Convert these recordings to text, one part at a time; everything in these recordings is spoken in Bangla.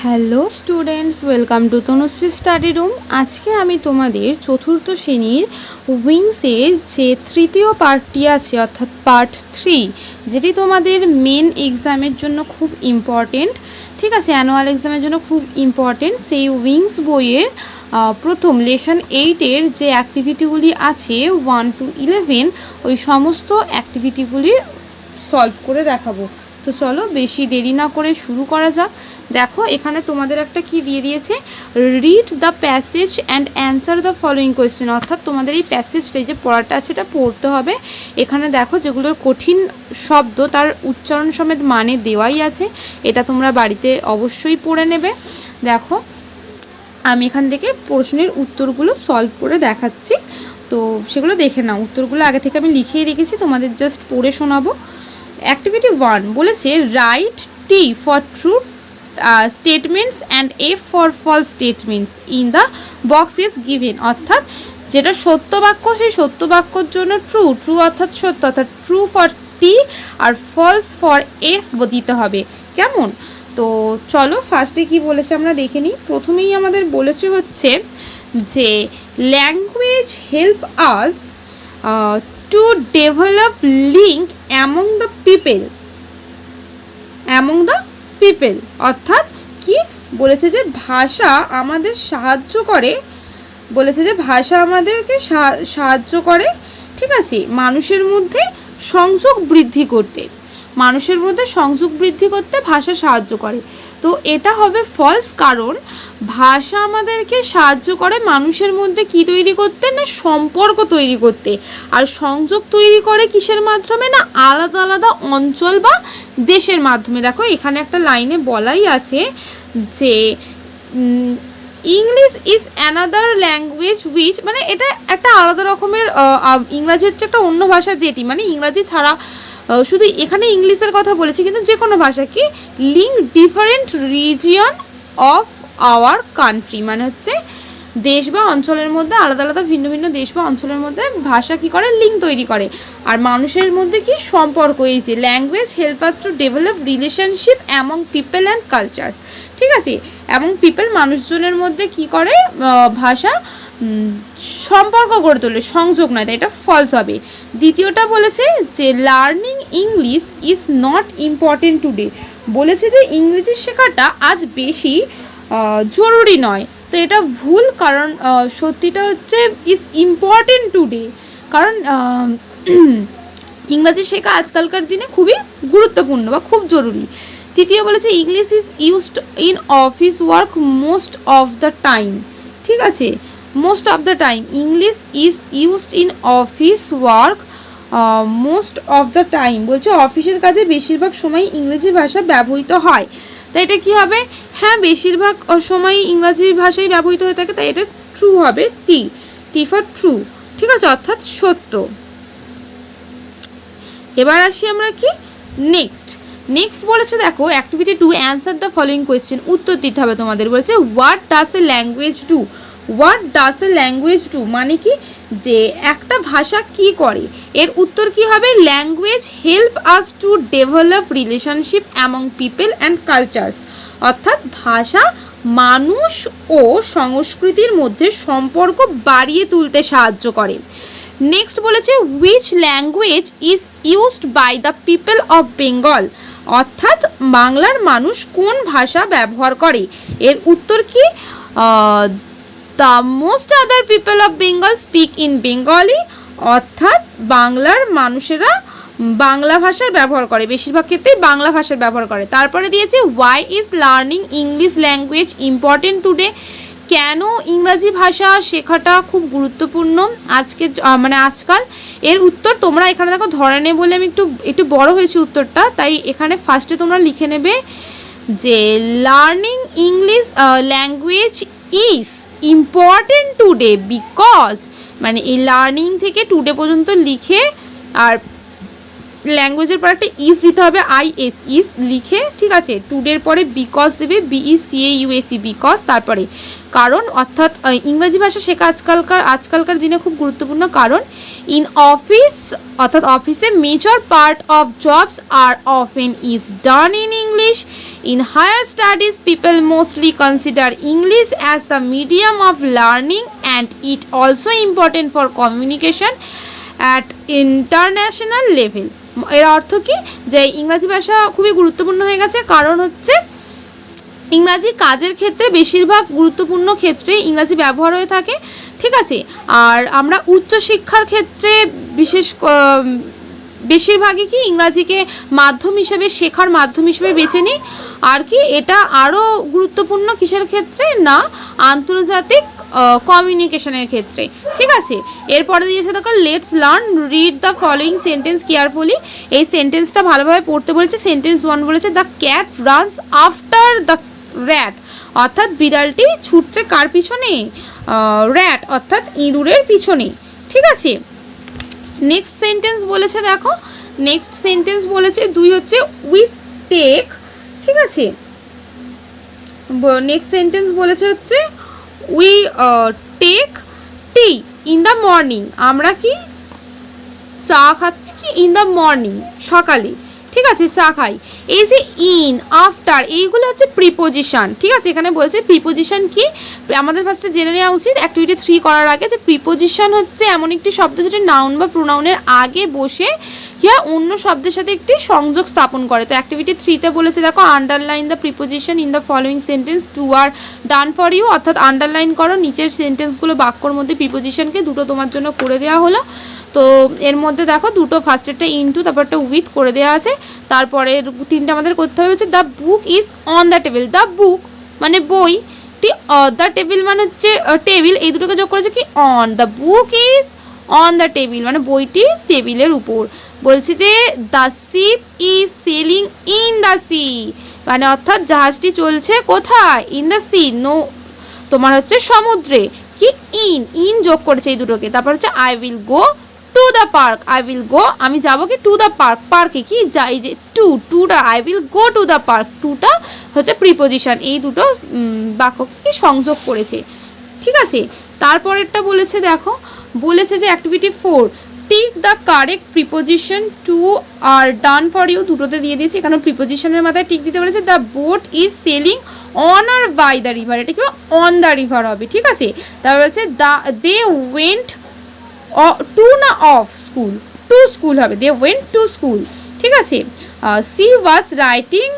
Hello students welcome to Tanushree study room আজকে আমি তোমাদের চতুর্থ শ্রেণির উইংসের যে তৃতীয় পার্টটি আছে, অর্থাৎ পার্ট থ্রি যেটি তোমাদের মেন এক্সামের জন্য খুব ইম্পর্টেন্ট ঠিক আছে অ্যানুয়াল এক্সামের জন্য খুব ইম্পর্টেন্ট সেই উইংস বইয়ের প্রথম লেসন এইটের যে অ্যাক্টিভিটিগুলি আছে ওয়ান টু ইলেভেন ওই সমস্ত অ্যাক্টিভিটিগুলি সলভ করে দেখাবো। তো চলো, বেশি দেরি না করে শুরু করা যাক। দেখো, এখানে তোমাদের একটা কি দিয়ে দিয়েছে? Read the passage and answer the following question অর্থাৎ তোমাদের এই প্যাসেজটা যে পড়াটা আছে, এটা পড়তে হবে। এখানে দেখো, যেগুলোর কঠিন শব্দ, তার উচ্চারণ সমেত মানে দেওয়াই আছে। এটা তোমরা বাড়িতে অবশ্যই পড়ে নেবে। দেখো, আমি এখান থেকে প্রশ্নের উত্তরগুলো সলভ করে দেখাচ্ছি। তো সেগুলো দেখে নাও। উত্তরগুলো আগে থেকে আমি লিখেই রেখেছি, তোমাদের জাস্ট পড়ে শোনাবো। অ্যাক্টিভিটি ওয়ান বলেছে write T for true statements and F for false statements in the box is given অর্থাৎ যেটা সত্য বাক্য, সেই সত্য বাক্যর জন্য ট্রু ট্রু অর্থাৎ সত্য, অর্থাৎ ট্রু ফর টি আর ফলস ফর এফ দিতে হবে। কেমন? তো চলো ফার্স্টে কি বলেছে আমরা দেখে নিই। প্রথমেই আমাদের বলেছে হচ্ছে যে language help us to develop link among the people among the people. অর্থাৎ কি? বলেছে যে ভাষা আমাদের সাহায্য করে, বলেছে যে ভাষা আমাদেরকে সাহায্য করে, ঠিক আছে? মানুষের মধ্যে সংযোগ বৃদ্ধি করতে। মানুষের মধ্যে সংযোগ বৃদ্ধি করতে ভাষা সাহায্য করে। তো এটা হবে ফলস কারণ, ভাষা আমাদেরকে সাহায্য করে মানুষের মধ্যে কি তৈরি করতে না সম্পর্ক তৈরি করতে। আর সংযোগ তৈরি করে কিসের মাধ্যমে না আলাদা আলাদা অঞ্চল বা দেশের মাধ্যমে? দেখো, এখানে একটা লাইনে বলাই আছে যে English is another language which মানে এটা একটা আলাদা রকমের ইংরাজি হচ্ছে একটা অন্য ভাষা যেটি। মানে ইংরাজি ছাড়া শুধু এখানে ইংলিশের কথা বলেছি, কিন্তু যে কোনো ভাষা কি? Link different region of our country মানে হচ্ছে দেশ বা অঞ্চলের মধ্যে, আলাদা আলাদা ভিন্ন ভিন্ন দেশ বা অঞ্চলের মধ্যে ভাষা কি করে? লিঙ্ক তৈরি করে। আর মানুষের মধ্যে কি সম্পর্ক? এই যে language help us to develop relationship among people and cultures ঠিক আছে? এবং পিপল মানুষজনের মধ্যে কি করে? ভাষা সম্পর্ক গড়ে তোলে, সংযোগ নয়, তাই এটা ফলস হবে। দ্বিতীয়টা বলেছে যে learning English is not important today বলেছে যে, ইংরেজি শেখাটা আজ বেশি জরুরি নয়। তো এটা ভুল, কারণ সত্যিটা হচ্ছে ইজ ইম্পর্টেন্ট টুডে কারণ ইংরাজি শেখা আজকালকার দিনে খুবই গুরুত্বপূর্ণ বা খুব জরুরি। তৃতীয় বলেছে English is used in office work most of the time ঠিক আছে? Most of the time English is used in office work most of the time বলছে, অফিসের কাজে বেশিরভাগ সময় ইংরেজি ভাষা ব্যবহৃত হয়। তাই এটা কি হবে? হ্যাঁ বেশিরভাগ সময় ইংরাজি ভাষাই ব্যবহৃত হয়ে থাকে, তাই এটা ট্রু হবে। টি টি ফর ট্রু ঠিক আছে? অর্থাৎ সত্য। এবার আসি আমরা কি? নেক্সট নেক্সট বলেছে, দেখো activity two answer the following question উত্তর দিতে হবে তোমাদের। বলেছে what does a language do what does a language to মানে কি? যে একটা ভাষা কি করে? এর উত্তর কি হবে? Language help us to develop relationship among people and cultures অর্থাৎ ভাষা মানুষ ও সংস্কৃতির মধ্যে সম্পর্ক বাড়িয়ে তুলতে সাহায্য করে। নেক্সট বলেছে which language is used by the people of Bengal অর্থাৎ বাংলার মানুষ কোন ভাষা ব্যবহার করে? এর উত্তর কি? The most other people of Bengal speak in Bengali অর্থাৎ বাংলার মানুষেরা বাংলা ভাষার ব্যবহার করে, বেশিরভাগ ক্ষেত্রেই বাংলা ভাষার ব্যবহার করে। তারপরে দিয়েছে why is learning English language important today কেন ইংরাজি ভাষা শেখাটা খুব গুরুত্বপূর্ণ? আজকে মানে আজকাল এর উত্তর তোমরা এখানে দেখো, ধরে বলে আমি একটু একটু বড় হয়েছে উত্তরটা, তাই এখানে ফার্স্টে তোমরা লিখে নেবে যে learning English language is important today because মানে এই লার্নিং থেকে টুডে পর্যন্ত লিখে আর ল্যাঙ্গুয়েজের পর একটা ইস দিতে হবে আই এস ইস লিখে, ঠিক আছে? টুডের পরে বিকজ দেবে B E C A U S E because তারপরে। কারণ, অর্থাৎ ইংরাজি ভাষা শেখা আজকালকার আজকালকার দিনে খুব গুরুত্বপূর্ণ কারণ ইন অফিস অর্থাৎ অফিসে major part of jobs are often is done in English in higher studies people mostly consider English as the medium of learning and it also important for communication at international level এর অর্থ কি? যে ইংরাজি ভাষা খুবই গুরুত্বপূর্ণ হয়ে গেছে। কারণ হচ্ছে, ইংরাজি কাজের ক্ষেত্রে বেশিরভাগ গুরুত্বপূর্ণ ক্ষেত্রে ইংরাজি ব্যবহার হয়ে থাকে। ঠিক আছে? আর আমরা উচ্চশিক্ষার ক্ষেত্রে বিশেষ বেশিরভাগই কি ইংরাজিকে মাধ্যম হিসেবে, শেখার মাধ্যম হিসেবে বেছে নিই। আর কি, এটা আরও গুরুত্বপূর্ণ কিসের ক্ষেত্রে? না, আন্তর্জাতিক কমিউনিকেশনের ক্ষেত্রে। ঠিক আছে? এরপরে দিয়েছে দেখো let's learn read the following sentence carefully এই সেন্টেন্সটা ভালোভাবে পড়তে বলেছে সেন্টেন্স ওয়ান বলেছে the cat runs after the rat অর্থাৎ বিড়ালটি ছুটছে কার পিছনে? র্যাট অর্থাৎ ইঁদুরের পিছনে। ঠিক আছে? নেক্সট সেন্টেন্স বলেছে দেখো নেক্সট সেন্টেন্স বলেছে, দুই হচ্ছে উই টেক ঠিক আছে? নেক্সট সেন্টেন্স বলেছে হচ্ছে we take tea in the morning আমরা কি চা খাচ্ছি কি? ইন দ্য মর্নিং সকালে। ঠিক আছে, চা খাই। এই যে ইন আফটার এইগুলো হচ্ছে প্রিপোজিশন ঠিক আছে? এখানে বলছে প্রিপোজিশন কি? আমাদের ফার্স্টে জেনে নেওয়া উচিত অ্যাক্টিভিটি থ্রি করার আগে যে প্রিপোজিশন হচ্ছে এমন একটি শব্দ যেটা নাউন বা প্রোনাউনের আগে বসে হয় অন্য শব্দের সাথে একটি সংযোগ স্থাপন করে। তো অ্যাক্টিভিটি থ্রিতে বলেছে, দেখো underline the preposition in the following sentence two are done for you অর্থাৎ আন্ডারলাইন করো, নিচের সেন্টেন্সগুলো বাক্যর মধ্যে প্রিপোজিশনকে দুটো তোমার জন্য করে দেওয়া হলো। তো এর মধ্যে দেখো দুটো ফার্স্ট একটা ইনটু তারপর একটা উইথ করে দেওয়া আছে। তারপরে তিনটে আমাদের করতে হবে হচ্ছে the book is on the table the book মানে বই, টি দ্য টেবিল মানে হচ্ছে টেবিল এই দুটোকে যোগ করেছে কি? On the book is on the table মানে বইটি টেবিলের উপর। বলছে যে the ship is sailing in the sea মানে অর্থাৎ জাহাজটি চলছে কোথায়? ইন দ্য সি নো তোমার হচ্ছে সমুদ্রে। কি? ইন ইন যোগ করেছে এই দুটোকে। তারপর হচ্ছে I will go to the park I will go আমি যাব কি টু দ্য পার্ক পার্কে কি? যাই যে টু টুটা I will go to the park টুটা হচ্ছে প্রিপোজিশন এই দুটো বাক্যকে কি সংযোগ করেছে। ঠিক আছে? তারপরেরটা বলেছে, দেখো, বলেছে যে activity four tick the correct preposition two are done for you দুটোতে দিয়ে দিয়েছি। এখানে প্রিপোজিশনের মাথায় টিক দিতে বলেছে। The boat is sailing on or by the river এটা কি অন দ্য রিভার হবে। ঠিক আছে? তারপর বলছে দ্য দে ওয়েন্ট টু না অফ স্কুল টু স্কুল হবে দে ওয়েন্ট টু স্কুল ঠিক আছে? She was writing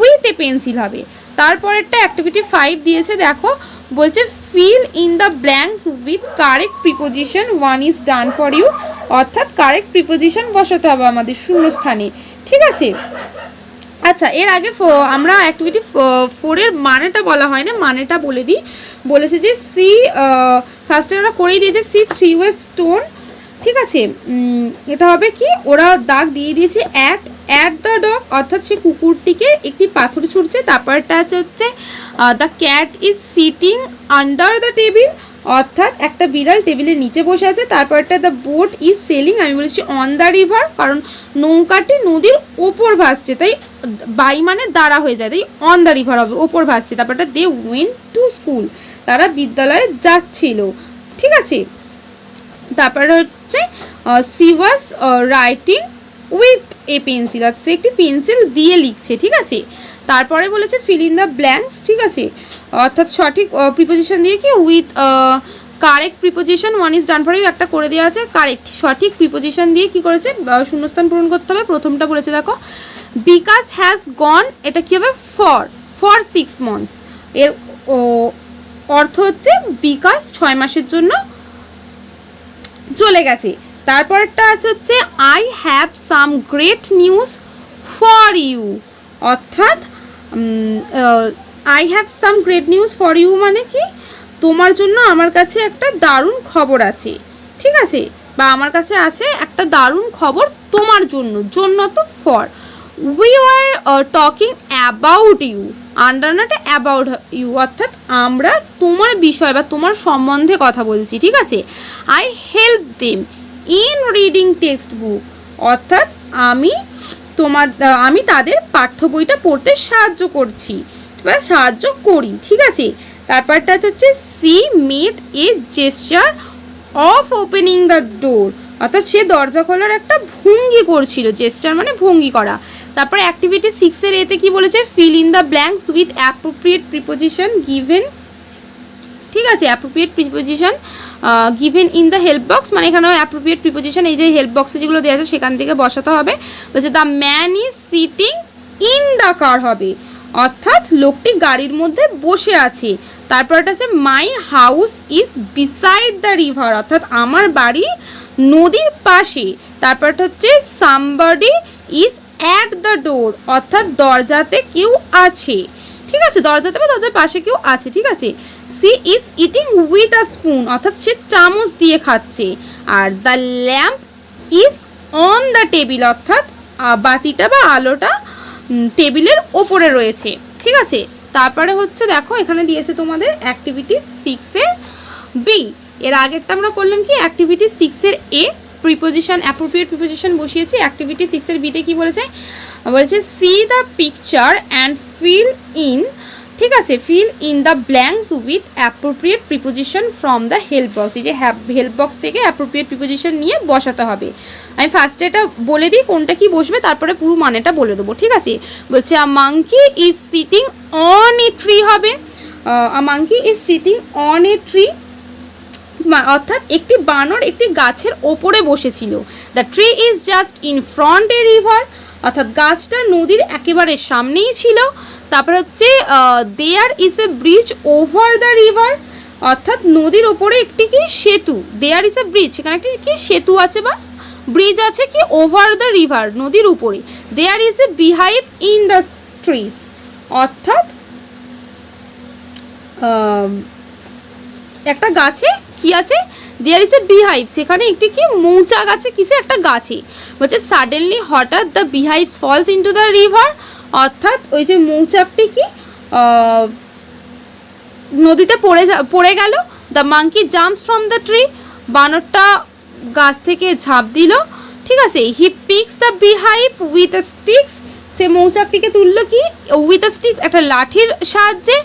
with a pencil হবে। তারপরেরটা অ্যাক্টিভিটি ফাইভ দিয়েছে, দেখো, বলছে fill in the blanks with correct preposition one is done for you অর্থাৎ কারেক্ট প্রিপোজিশন বসাতে হবে আমাদের শূন্যস্থানে, ঠিক আছে? আচ্ছা এর আগে আমরা অ্যাক্টিভিটি ফোরের মানেটা বলা হয় না, মানেটা বলে দিই। বলেছে যে সি ফার্স্টে ওরা করেই দিয়েছে সি থ্রি ওয়ে স্টোন ঠিক আছে? এটা হবে কি? ওরা দাগ দিয়ে দিয়েছে অ্যাট অ্যাট দ্য ডগ অর্থাৎ সে কুকুরটিকে একটি পাথর ছুটছে তারপরটা আছে হচ্ছে the cat is sitting under the table অর্থাৎ একটা বিড়াল টেবিলের নিচে বসে আছে তারপরটা দ্য বোট ইজ সেলিং আমি বলেছি অন দ্য রিভার কারণ নৌকাটি নদীর ওপর ভাসছে, তাই বাই মানে দাঁড়া হয়ে যায়, তাই অন দ্য রিভার হবে, ওপর ভাসছে তারপরটা দে ওয়েন টু স্কুল তারা বিদ্যালয়ে যাচ্ছিল, ঠিক আছে? তারপরে হচ্ছে she was writing with a pencil আর সে একটি পেন্সিল দিয়ে লিখছে, ঠিক আছে? তারপরে বলেছে ফিল ইন দ্য ব্ল্যাঙ্কস ঠিক আছে? অর্থাৎ সঠিক প্রিপোজিশন দিয়ে কি? With correct preposition one is done for you একটা করে দেওয়া আছে কারেক্ট সঠিক প্রিপোজিশন দিয়ে কি করেছে? শূন্যস্থান পূরণ করতে হবে। প্রথমটা বলেছে দেখো বিকাশ হ্যাজ গন এটা কী হবে? ফর ফর সিক্স মান্থস এর ও, অর্থ হচ্ছে বিকাশ ছয় মাসের জন্য চলে গেছে। তারপরেরটা আছে হচ্ছে I have some great news for you অর্থাৎ I have some great news for you মানে কি? তোমার জন্য আমার কাছে একটা দারুণ খবর আছে। ঠিক আছে? বা আমার কাছে আছে একটা দারুণ খবর তোমার জন্য জন্য তো for we are talking about you under not about you অর্থাৎ আমরা তোমার বিষয় বা তোমার সম্বন্ধে কথা বলছি, ঠিক আছে? I help them in reading text book অর্থাৎ আমি তোমার আমি তাদের পাঠ্য বইটা পড়তে সাহায্য করছি। বা সাহায্য করি, ঠিক আছে? তারপরটা হচ্ছে she made a gesture of opening the door. অর্থাৎ সে দরজা খোলার একটা ভঙ্গি করছিল, জেস্টার মানে ভঙ্গি করা। তারপরে অ্যাক্টিভিটি সিক্সের এতে কি বলেছে? Fill in the blanks with appropriate preposition given ঠিক আছে appropriate preposition given in the help box মানে এখানে অ্যাপ্রোপ্রিয়েট প্রিপোজিশন এই যে হেল্প বক্সে যেগুলো দেওয়া আছে, সেখান থেকে বসাতে হবে। বলছে the man is sitting in the car হবে। অর্থাৎ লোকটি গাড়ির মধ্যে বসে আছে। তারপরটা আছে my house is beside the river অর্থাৎ আমার বাড়ি নদীর পাশে। তারপরটা হচ্ছে somebody is at the door অর্থাৎ দরজাতে কেউ আছে। ঠিক আছে? দরজাতে বা দরজার পাশে কেউ আছে, ঠিক আছে? She is eating with a spoon অর্থাৎ সে চামচ দিয়ে খাচ্ছে। আর the lamp is on the table অর্থাৎ বাতিটা বা আলোটা টেবিলের ওপরে রয়েছে। ঠিক আছে? তারপরে হচ্ছে দেখো, এখানে দিয়েছে তোমাদের অ্যাক্টিভিটি সিক্সের বি এর আগেরটা আমরা করলাম কি? অ্যাক্টিভিটি সিক্সের এ প্রিপোজিশন অ্যাপ্রোপ্রিয়েট প্রিপোজিশন বসিয়েছি। অ্যাক্টিভিটি সিক্সের বিতে কি বলেছে? বলেছে see the picture and fill in ঠিক আছে fill in the blanks with appropriate preposition from the help box এই যে হেল্প বক্স থেকে অ্যাপ্রোপ্রিয়েট প্রিপোজিশন নিয়ে বসাতে হবে। আমি ফার্স্টে এটা বলে দিই, কোনটা কি বসবে, তারপরে পুরো মানেটা বলে দেবো, ঠিক আছে? বলছে a monkey is sitting on a tree হবে। A monkey is sitting on a tree অর্থাৎ একটি বানর একটি গাছের ওপরে বসেছিল। The tree is just in front a river অর্থাৎ গাছটা নদীর একেবারে সামনেই ছিল। তারপর হচ্ছে there is a bridge over the river অর্থাৎ নদীর ওপরে একটি কি? সেতু। দেয়ার ইজ এ ব্রিজ সেখানে একটি কি? সেতু আছে বা? ব্রিজ আছে কি? ওভার দ্য রিভার নদীর উপরে। There is a beehive in the trees অর্থাৎ একটা গাছে কি আছে? দেয়ার ইজ এ বিহাইভ সেখানে একটি কি? মৌচাক আছে, কিসে? একটা গাছে। বলছে সাডেনলি হঠাৎ the beehive falls into the river অর্থাৎ ওই যে মৌচাকটি কি নদীতে পড়ে পড়ে গেল। The monkey jumps from the tree বানরটা গাছ থেকে ঝাঁপ দিল। ঠিক আছে he picks the beehive with sticks সে মৌচাকটিকে তুললো কি? উইথ স্টিক্স একটা লাঠির সাহায্যে।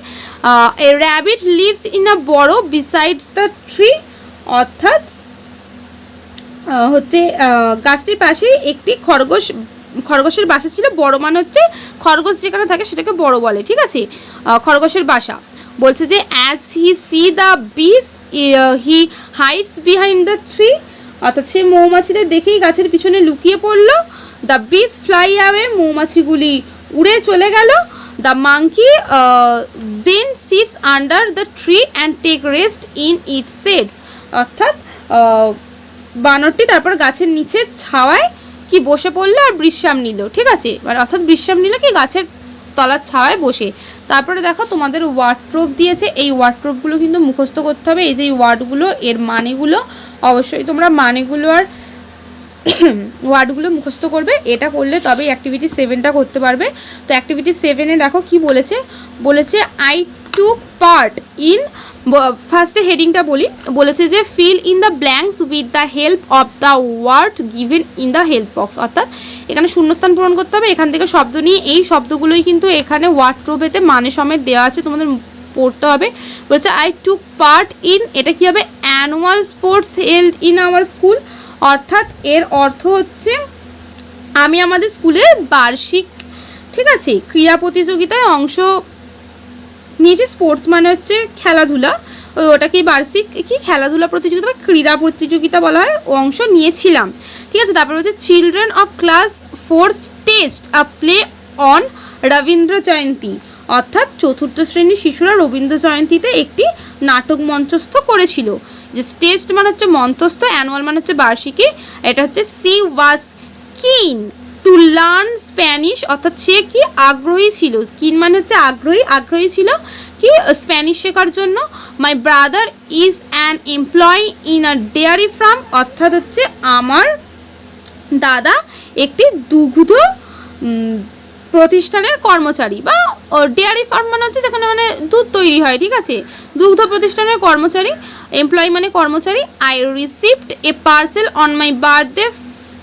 A rabbit lives in a burrow besides the tree অর্থাৎ হচ্ছে গাছটির পাশে একটি খরগোশ, খরগোশের বাসা ছিল। বড় মানে হচ্ছে খরগোশ যেখানে থাকে সেটাকে বড় বলে, ঠিক আছে? খরগোশের বাসা। বলছে যে as he see the bees he hides behind the tree অর্থাৎ সে মৌমাছিদের দেখেই গাছের পিছনে লুকিয়ে পড়ল। দ্য বিস ফ্লাই অ্যাওয়ে মৌমাছিগুলি উড়ে চলে গেল। The monkey then sits under the tree and take rest in it sets অর্থাৎ বানরটি তারপর গাছের নিচে ছাওয়ায় কি বসে পড়ল আর বিশ্রাম নিল, ঠিক আছে? মানে অর্থাৎ বিশ্রাম নিল কি গাছের তলার ছাওয়ায় বসে। তারপরে দেখো তোমাদের ওয়ার্ড্রোপ দিয়েছে, এই ওয়ার্ড্রোপগুলো কিন্তু মুখস্থ করতে হবে। এই যে ওয়ার্ডগুলো এর মানেগুলো, অবশ্যই তোমরা মানেগুলো আর ওয়ার্ডগুলো মুখস্থ করবে। এটা করলে তবে অ্যাক্টিভিটি সেভেনটা করতে পারবে। তো অ্যাক্টিভিটি সেভেনে দেখো কি বলেছে? বলেছে আই টুক পার্ট ইন ফার্স্টে হেডিংটা বলি। বলেছে যে fill in the blanks with the help of the word given in the help box অর্থাৎ এখানে শূন্যস্থান পূরণ করতে হবে। এখান থেকে শব্দ নিয়ে এই শব্দগুলোই কিন্তু এখানে ওয়ার্ড্রোবেতে মানে সমেত দেওয়া আছে, তোমাদের পড়তে হবে। বলছে আই টুক পার্ট ইন এটা কি হবে? Annual sports held in our school অর্থাৎ এর অর্থ হচ্ছে, আমি আমাদের স্কুলের বার্ষিক, ঠিক আছে, ক্রীড়া প্রতিযোগিতায় অংশ নিয়েছি স্পোর্টস মানে হচ্ছে খেলাধুলা ওই ওটাকে বার্ষিক কি খেলাধুলা প্রতিযোগিতা বা ক্রীড়া প্রতিযোগিতা বলা হয় অংশ নিয়েছিলাম। ঠিক আছে? তারপর হচ্ছে children of class four staged a play on Rabindra Jayanti. অর্থাৎ চতুর্থ শ্রেণির শিশুরা রবীন্দ্র জয়ন্তীতে একটি নাটক মঞ্চস্থ করেছিল। যে স্টেজড মানে হচ্ছে মঞ্চস্থ অ্যানুয়াল মানে হচ্ছে বার্ষিকী, এটা হচ্ছে সি ওয়াস কিন টু লার্ন স্প্যানিশ, অর্থাৎ সে কি আগ্রহী ছিল? কিন মানে হচ্ছে আগ্রহী আগ্রহী ছিল কি স্প্যানিশ শেখার জন্য? My brother is an employee in a dairy farm অর্থাৎ হচ্ছে আমার দাদা একটি দুগ্ধ প্রতিষ্ঠানের কর্মচারী বা ডেয়ারি ফার্ম মানে হচ্ছে যেখানে মানে দুধ তৈরি হয়, ঠিক আছে? দুগ্ধ প্রতিষ্ঠানের কর্মচারী এমপ্লয়ি মানে কর্মচারী। I received a parcel on my birthday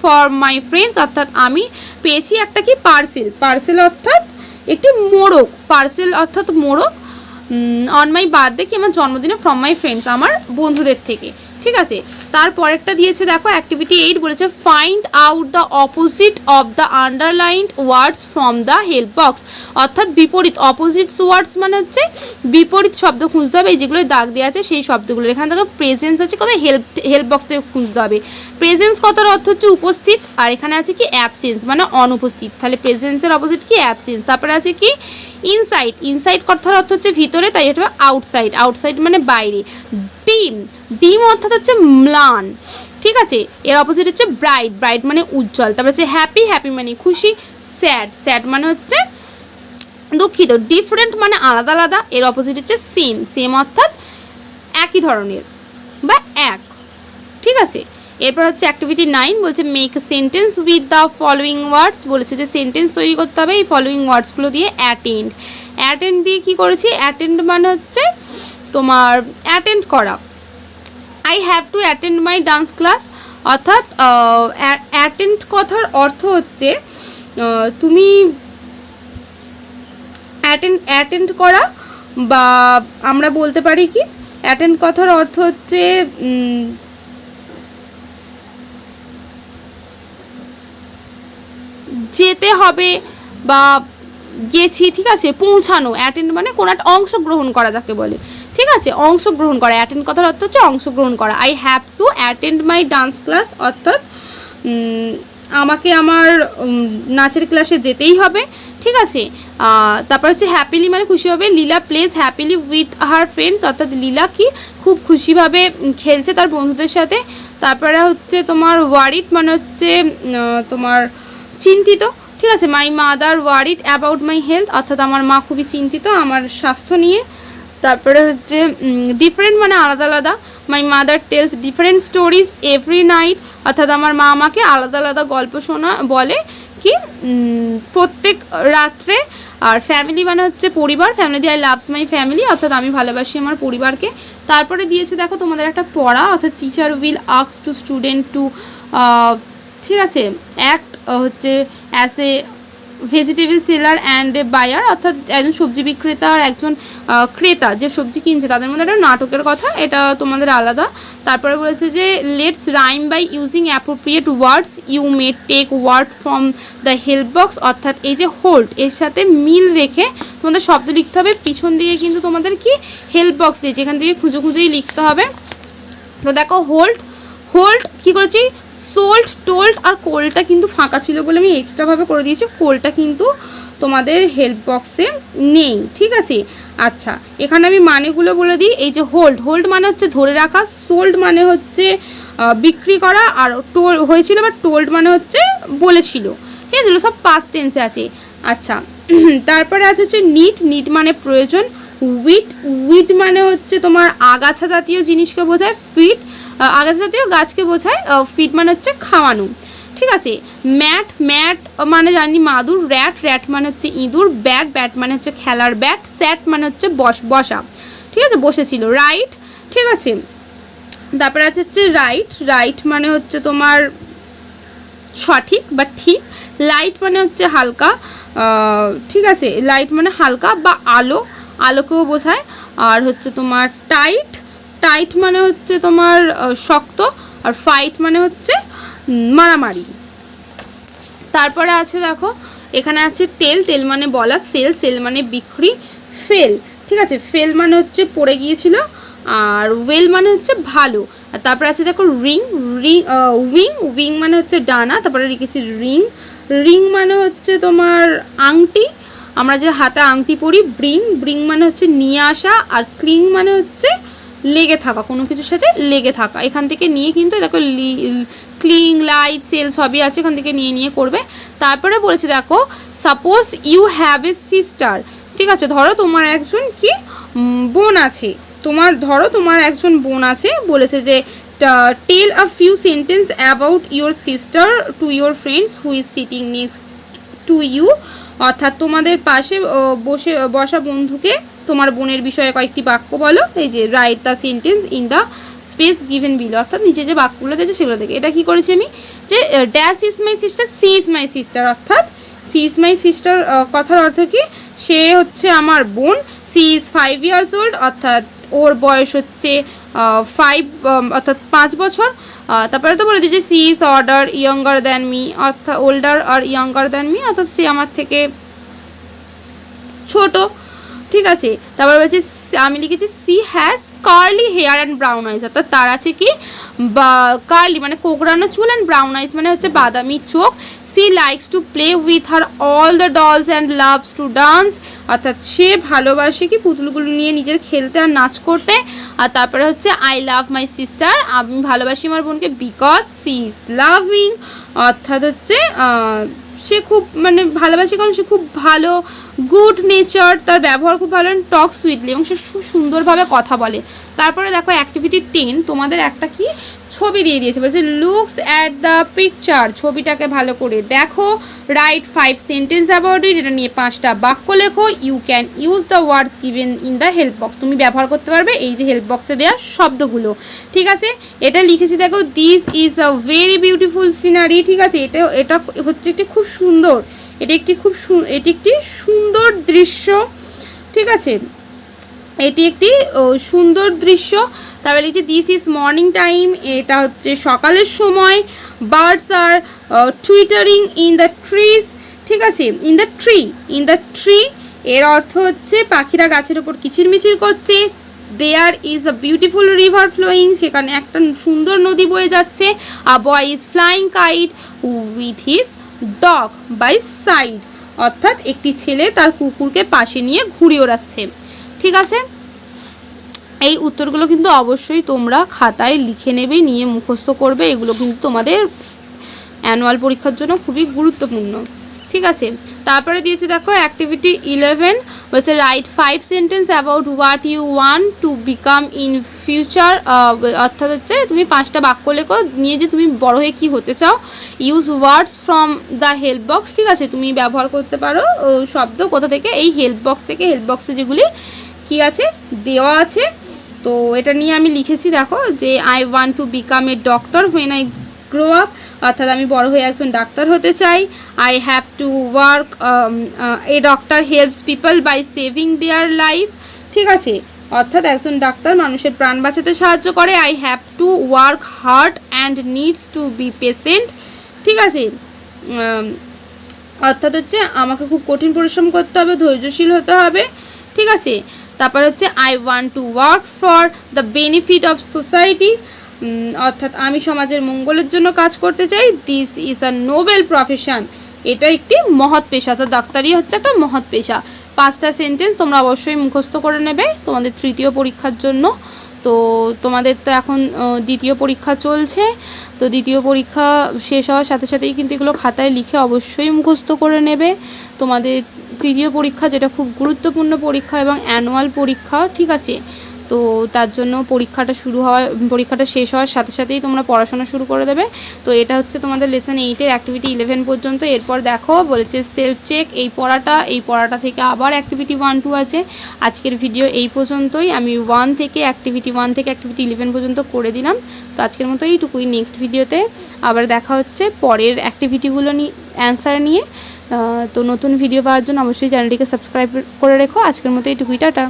for my friends অর্থাৎ আমি পেয়েছি একটা কি পার্সেল পার্সেল অর্থাৎ একটি মোড়ক পার্সেল অর্থাৎ মোড়ক অন মাই বার্থডে কি আমার জন্মদিনে ফ্রম মাই ফ্রেন্ডস আমার বন্ধুদের থেকে। ঠিক আছে? তারপরেরটা দিয়েছে, দেখো অ্যাক্টিভিটি এইট বলেছে find out the opposite of the underlined words from the help box অর্থাৎ বিপরীত অপোজিট ওয়ার্ডস মানে হচ্ছে বিপরীত শব্দ খুঁজতে হবে, এই যেগুলো দাগ দেওয়া আছে, সেই শব্দগুলো। এখানে দেখো প্রেজেন্স আছে, কোথায়? হেল্প হেল্প বক্স থেকে খুঁজতে হবে। প্রেজেন্স কথার অর্থ হচ্ছে উপস্থিত, আর এখানে আছে কি? অ্যাবসেন্স মানে অনুপস্থিত। তাহলে প্রেজেন্সের অপোজিট কি? অ্যাবসেন্স তারপরে আছে কি? ইনসাইড ইনসাইড কথার অর্থ হচ্ছে ভিতরে, তাই এটা আউটসাইড আউটসাইড মানে বাইরে। ডিম ডিম অর্থাৎ হচ্ছে ম্লান, ঠিক আছে? এর অপোজিট হচ্ছে ব্রাইট ব্রাইট মানে উজ্জ্বল। তারপরে হচ্ছে হ্যাপি হ্যাপি মানে খুশি স্যাড স্যাড মানে হচ্ছে দুঃখিত। ডিফারেন্ট মানে আলাদা আলাদা, এর অপোজিট হচ্ছে সেম সেম অর্থাৎ একই ধরনের বা এক, ঠিক আছে? এরপর হচ্ছে অ্যাক্টিভিটি নাইন বলছে make sentence with the following words বলেছে যে সেন্টেন্স তৈরি করতে হবে এই ফলোয়িং ওয়ার্ডসগুলো দিয়ে অ্যাটেন্ড অ্যাটেন্ড দিয়ে কি করেছি? অ্যাটেন্ড মানে হচ্ছে তোমার অ্যাটেন্ড করা। I have to attend my dance class অর্থাৎ অ্যাটেন্ড কথার অর্থ হচ্ছে তুমি অ্যাটেন্ড অ্যাটেন্ড করা বা আমরা বলতে পারি কি? অ্যাটেন্ড কথার অর্থ হচ্ছে যেতে হবে বা গেছি, ঠিক আছে, পৌঁছানো অ্যাটেন্ড মানে কোনো একটা অংশগ্রহণ করা যাকে বলে, ঠিক আছে অংশগ্রহণ করা অ্যাটেন্ড কথার অর্থ হচ্ছে অংশগ্রহণ করা। I have to attend my dance class অর্থাৎ আমাকে আমার নাচের ক্লাসে যেতেই হবে, ঠিক আছে তারপর হচ্ছে হ্যাপিলি মানে খুশি হবে Leela plays happily with her friends অর্থাৎ লীলা কি খুব খুশিভাবে খেলছে তার বন্ধুদের সাথে। তারপরে হচ্ছে তোমার ওয়ারিড মানে হচ্ছে তোমার চিন্তিত, ঠিক আছে? My mother worried about my health অর্থাৎ আমার মা খুবই চিন্তিত আমার স্বাস্থ্য নিয়ে। তারপরে হচ্ছে ডিফারেন্ট মানে আলাদা আলাদা। My mother tells different stories every night অর্থাৎ আমার মা আমাকে আলাদা আলাদা গল্প শোনা, বলে কি প্রত্যেক রাত্রে, আর ফ্যামিলি মানে হচ্ছে পরিবার। Family I loves my family অর্থাৎ আমি ভালোবাসি আমার পরিবারকে। তারপরে দিয়েছে, দেখো, তোমাদের একটা পড়া, অর্থাৎ টিচার উইল আক্স টু স্টুডেন্ট টু ঠিক আছে অ্যাক্ট হচ্ছে as a vegetable seller and buyer অর্থাৎ একজন সবজি বিক্রেতা আর একজন ক্রেতা যে সবজি কিনছে, তাদের মধ্যে একটা নাটকের কথা, এটা তোমাদের আলাদা। তারপরে বলেছে যে let's rhyme by using appropriate words you may take word from the help box অর্থাৎ এই যে হোল্ড এর সাথে মিল রেখে তোমাদের শব্দ লিখতে হবে। পিছন দিকে কিন্তু তোমাদের কি? হেল্প বক্স দিয়েছে এখান থেকে খুঁজে খুঁজেই লিখতে হবে। তো দেখো হোল্ড হোল্ড কী করেছি? সোল্ড টোল্ট আর কোলটা কিন্তু ফাঁকা ছিল বলে আমি এক্সট্রাভাবে করে দিয়েছি। কোলটা কিন্তু তোমাদের হেল্প বক্সে নেই, ঠিক আছে? আচ্ছা এখানে আমি মানেগুলো বলে দিই। এই যে হোল্ড হোল্ড মানে হচ্ছে ধরে রাখা সোল্ড মানে হচ্ছে বিক্রি করা আর টোল হয়েছিল বা টোল্ড মানে হচ্ছে বলেছিল। ঠিক আছে? সব পাস্ট টেন্সে আছে। আচ্ছা তারপরে আছে হচ্ছে নিট নিট মানে প্রয়োজন। উইট উইট মানে হচ্ছে তোমার আগাছা জাতীয় জিনিসকে বোঝায়। ফিট আগাছা জাতীয় গাছকে বোঝায় ফিট মানে হচ্ছে খাওয়ানো। ঠিক আছে? ম্যাট ম্যাট মানে জানি মাদুর, র্যাট র্যাট মানে হচ্ছে ইঁদুর, ব্যাট ব্যাট মানে হচ্ছে খেলার ব্যাট, স্যাট মানে হচ্ছে বস, বসা। ঠিক আছে? বসেছিল। রাইট? ঠিক আছে? তারপরে আছে হচ্ছে রাইট। রাইট মানে হচ্ছে তোমার সঠিক বা ঠিক। লাইট মানে হচ্ছে হালকা। ঠিক আছে? লাইট মানে হালকা বা আলো। আলোকেও বোঝায়। আর হচ্ছে তোমার টাইট। টাইট মানে হচ্ছে তোমার শক্ত, আর ফাইট মানে হচ্ছে মারামারি। তারপরে আছে দেখো, এখানে আছে টেল টেল মানে বলা, সেল সেল মানে বিক্রি, ফেল, ঠিক আছে? ফেল মানে হচ্ছে পড়ে গিয়েছিল, আর ওয়েল মানে হচ্ছে ভালো। আর তারপরে আছে দেখো রিং রিং উইং উইং মানে হচ্ছে ডানা, তারপরে রেখেছি রিং। রিং মানে হচ্ছে তোমার আংটি, আমরা যে হাতে আংটি পরি, ব্রিং ব্রিং মানে হচ্ছে নিয়ে আসা, আর ক্লিং মানে হচ্ছে লেগে থাকা, কোনো কিছুর সাথে লেগে থাকা। এখান থেকে নিয়ে কিন্তু দেখো ক্লিং লাইট সেল সবই আছে, এখান থেকে নিয়ে নিয়ে করবে। তারপরে বলেছে, দেখো suppose you have a sister ঠিক আছে? ধরো তোমার একজন কি বোন আছে। তোমার, ধরো তোমার একজন বোন আছে, বলেছে যে tell a few sentence about your sister to your friends who is sitting next to you অর্থাৎ তোমাদের পাশে বসে, বসা বন্ধুকে তোমার বোনের বিষয়ে কয়েকটি বাক্য বলো। এই যে write the sentence in the space given below অর্থাৎ নিচে যে বাক্যগুলো দিয়েছে সেগুলো থেকে এটা কি করেছি আমি? যে dash is my sister she is my sister অর্থাৎ সি ইজ মাই সিস্টার কথার অর্থ কি? সে হচ্ছে আমার বোন she is five years old অর্থাৎ ওর বয়স হচ্ছে ফাইভ অর্থাৎ পাঁচ বছর। তারপরে তো বলে দিয়েছে she is older younger than me অর্থাৎ ওল্ডার আর ইয়ঙ্গার দ্যান মি অর্থাৎ সে আমার থেকে ছোট। ঠিক আছে? তারপর বলছে, আমি লিখেছি she has curly hair and brown eyes অর্থাৎ তার আছে কি? বা কার্লি মানে কোকড়ানো চুল অ্যান্ড ব্রাউন আইস মানে হচ্ছে বাদামি চোখ। She likes to play with her all the dolls and loves to dance অর্থাৎ সে ভালোবাসে কি? পুতুলগুলো নিয়ে নিজের খেলতে আর নাচ করতে। আর তারপরে হচ্ছে আই লাভ মাই সিস্টার আমি ভালোবাসি আমার বোনকে বিকজ সি ইজ লাভিং অর্থাৎ হচ্ছে সে খুব মানে ভালোবাসে কারণ সে খুব ভালো গুড নেচার তার ব্যবহার খুব ভালো টক সুইটলি এবং সে সুন্দরভাবে কথা বলে। তারপরে দেখো অ্যাক্টিভিটি টেন তোমাদের একটা কি ছবি দিয়ে দিয়েছে, বলছে লুকস অ্যাট দ্য পিকচার ছবিটাকে ভালো করে দেখো write five sentence about it এটা নিয়ে পাঁচটা বাক্য লেখো you can use the words given in the help box তুমি ব্যবহার করতে পারবে এই যে হেল্প বক্সে দেওয়া শব্দগুলো, ঠিক আছে? এটা লিখেছি, দেখো this is a very beautiful scenery ঠিক আছে? এটা এটা হচ্ছে একটি খুব সুন্দর, এটি একটি খুব এটি একটি সুন্দর দৃশ্য, ঠিক আছে? এটি একটি সুন্দর দৃশ্য। তারপরে লিখছে দিস ইজ মর্নিং টাইম এটা হচ্ছে সকালের সময়। Birds are twittering in the trees ঠিক আছে? In the tree in the tree এর অর্থ হচ্ছে পাখিরা গাছের উপর কিচিরমিচির করছে। There is a beautiful river flowing সেখানে একটা সুন্দর নদী বয়ে যাচ্ছে। A boy is flying kite with his dog by side অর্থাৎ একটি ছেলে তার কুকুরকে পাশে নিয়ে ঘুরে ওড়াচ্ছে। ঠিক আছে? এই উত্তরগুলো কিন্তু অবশ্যই তোমরা খাতায় লিখে নেবে, নিয়ে মুখস্থ করবে। এগুলো কিন্তু তোমাদের অ্যানুয়াল পরীক্ষার জন্য খুবই গুরুত্বপূর্ণ। ঠিক আছে? তারপরে দিয়েছে দেখো অ্যাক্টিভিটি ইলেভেন বলছে write five sentence about what you want to become in future অর্থাৎ হচ্ছে তুমি পাঁচটা বাক্য লেখো, নিয়ে যে তুমি বড় হয়ে কি হতে চাও। Use words from the help box ঠিক আছে? তুমি ব্যবহার করতে পারো শব্দ কোথা থেকে? এই হেল্প বক্স থেকে হেল্প বক্সে যেগুলি কি আছে? দেওয়া আছে। তো এটা নিয়ে আমি লিখেছি, দেখো, যে I want to become a doctor when I grow up অর্থাৎ আমি বড় হয়ে একজন ডাক্তার হতে চাই। I have to work a doctor helps people by saving their life ঠিক আছে? অর্থাৎ একজন ডাক্তার মানুষের প্রাণ বাঁচাতে সাহায্য করে। I have to work hard and needs to be patient ঠিক আছে? অর্থাৎ হচ্ছে আমাকে খুব কঠিন পরিশ্রম করতে হবে, ধৈর্যশীল হতে হবে। ঠিক আছে? তারপর হচ্ছে I want to work for the benefit of society অর্থাৎ আমি সমাজের মঙ্গলের জন্য কাজ করতে চাই। This is a noble profession এটা একটি মহৎ পেশা। তো ডাক্তারি হচ্ছে একটা মহৎ পেশা। পাঁচটা সেন্টেন্স তোমরা অবশ্যই মুখস্থ করে নেবে তোমাদের তৃতীয় পরীক্ষার জন্য। তো তোমাদের তো এখন দ্বিতীয় পরীক্ষা চলছে। তো দ্বিতীয় পরীক্ষা শেষ হওয়ার সাথে সাথেই কিন্তু এগুলো খাতায় লিখে অবশ্যই মুখস্থ করে নেবে। তোমাদের তৃতীয় পরীক্ষা, যেটা খুব গুরুত্বপূর্ণ পরীক্ষা এবং অ্যানুয়াল পরীক্ষা, ঠিক আছে? তো তার জন্য পরীক্ষাটা শুরু হওয়ার, পরীক্ষাটা শেষ হওয়ার সাথে সাথেই তোমরা পড়াশোনা শুরু করে দেবে। তো এটা হচ্ছে তোমাদের লেসন এইটের অ্যাক্টিভিটি ইলেভেন পর্যন্ত। এরপর দেখো, বলেছে সেলফ চেক এই পড়াটা এই পড়াটা থেকে আবার অ্যাক্টিভিটি ওয়ান টু আছে। আজকের ভিডিও এই পর্যন্তই। আমি ওয়ান থেকে অ্যাক্টিভিটি ওয়ান থেকে অ্যাক্টিভিটি ইলেভেন পর্যন্ত করে দিলাম। তো আজকের মতো এইটুকুই। নেক্সট ভিডিওতে আবার দেখা হচ্ছে পরের অ্যাক্টিভিটিগুলো নিয়ে অ্যান্সার নিয়ে। তো নতুন ভিডিও পাওয়ার জন্য অবশ্যই চ্যানেলটিকে সাবস্ক্রাইব করে রেখো। আজকের মতো এইটুকুই টাটা।